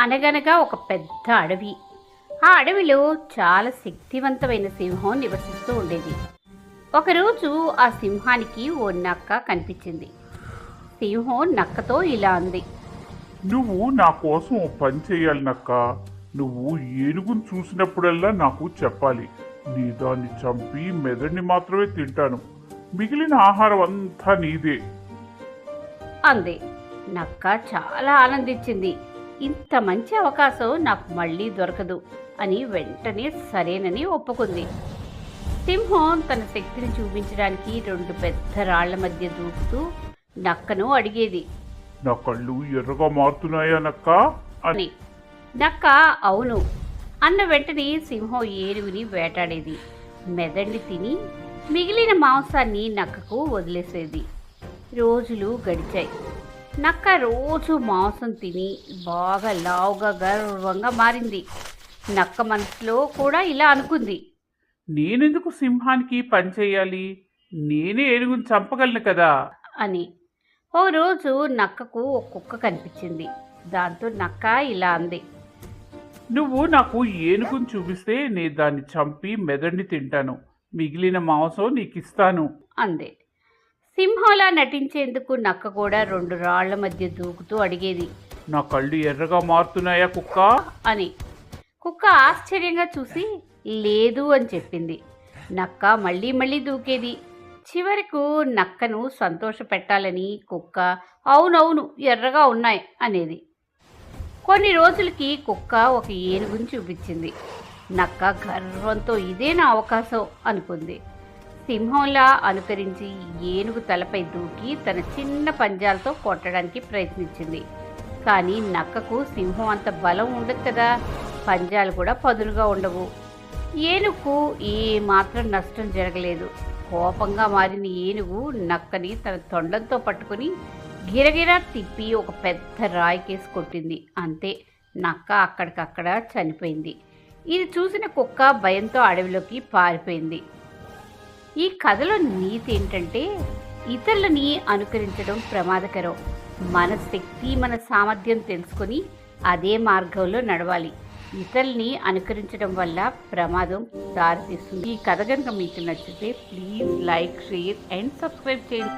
అనగనగా ఒక పెద్ద అడవి. ఆ అడవిలో చాలా శక్తివంతమైన సింహం నివసిస్తూ ఉండేది. ఒకరోజు ఆ సింహానికి ఓ నక్క కనిపించింది. సింహం నక్కతో ఇలా అంది. నువ్వు నా కోసం పని చేయాలి నక్క. నువ్వు ఏనుగును చూసినప్పుడల్లా నాకు చెప్పాలి. నీ దాన్ని చంపి మెదడిని మాత్రమే తింటాను. మిగిలిన ఆహారం అంతా నీదే. అంది. నక్క చాలా ఆనందించింది. ఇంత మంచి అవకాశం నాకు మళ్ళీ దొరకదు అని వెంటనే సరేనని ఒప్పుకుంది. సింహం తన శక్తిని చూపించడానికి రెండు పెద్ద రాళ్ళ మధ్య దూకుతూ నక్కను అడిగేది. నా కళ్ళు ఎర్రగా మారుతున్నాయా నక్క అని. నక్క అవును అన్న వెంటనే సింహం ఏనుగుని వేటాడేది. మెదడిని తిని మిగిలిన మాంసాన్ని నక్కకు వదిలేసేది. రోజులు గడిచాయి. నక్క రోజు మాంసం తిని బాగా లావుగా గర్వంగా మారింది. నక్క మనసులో కూడా ఇలా అనుకుంది. నేనెందుకు సింహానికి పని చేయాలి? నేనే ఏనుగును చంపగలను కదా? అని. ఓ రోజు నక్కకు ఒక కుక్క కనిపించింది. దాంతో నక్క ఇలా అంది. నువ్వు నాకు ఏనుగును చూపిస్తే నేను దాన్ని చంపి మెదడిని తింటాను. మిగిలిన మాంసం నీకు ఇస్తాను అంది. సింహంలా నటించేందుకు నక్క కూడా రెండు రాళ్ళ మధ్య దూకుతూ అడిగేది. నా కళ్ళు ఎర్రగా మారుతున్నాయా కుక్క? అని. కుక్క ఆశ్చర్యంగా చూసి లేదు అని చెప్పింది. నక్క మళ్ళీ మళ్ళీ దూకేది. చివరకు నక్కను సంతోష పెట్టాలని కుక్క అవునవును ఎర్రగా ఉన్నాయి అనేది. కొన్ని రోజులకి కుక్క ఒక ఏనుగుని చూపించింది. నక్క గర్వంతో ఇదే నా అవకాశం? అనుకుంది. సింహంలా అనుకరించి ఏనుగు తలపై దూకి తన చిన్న పంజాలతో కొట్టడానికి ప్రయత్నించింది. కానీ నక్కకు సింహం అంత బలం ఉండదు కదా పంజాలు కూడా పదునుగా ఉండవు. ఏనుగుకు ఏమాత్రం నష్టం జరగలేదు. కోపంగా మారిన ఏనుగు నక్కని తన తొండంతో పట్టుకుని గిరగిరా తిప్పి ఒక పెద్ద రాయి కేసు కొట్టింది. అంతే నక్క అక్కడికక్కడ చనిపోయింది. ఇది చూసిన కుక్క భయంతో అడవిలోకి పారిపోయింది. ఈ కథలో నీతి ఏంటంటే ఇతరులని అనుకరించడం ప్రమాదకరం. మన శక్తి మన సామర్థ్యం తెలుసుకొని అదే మార్గంలో నడవాలి. ఇతరుల్ని అనుకరించడం వల్ల ప్రమాదం దారితీస్తుంది. ఈ కథ కనుక మీకు నచ్చితే please like share and subscribe చేయండి.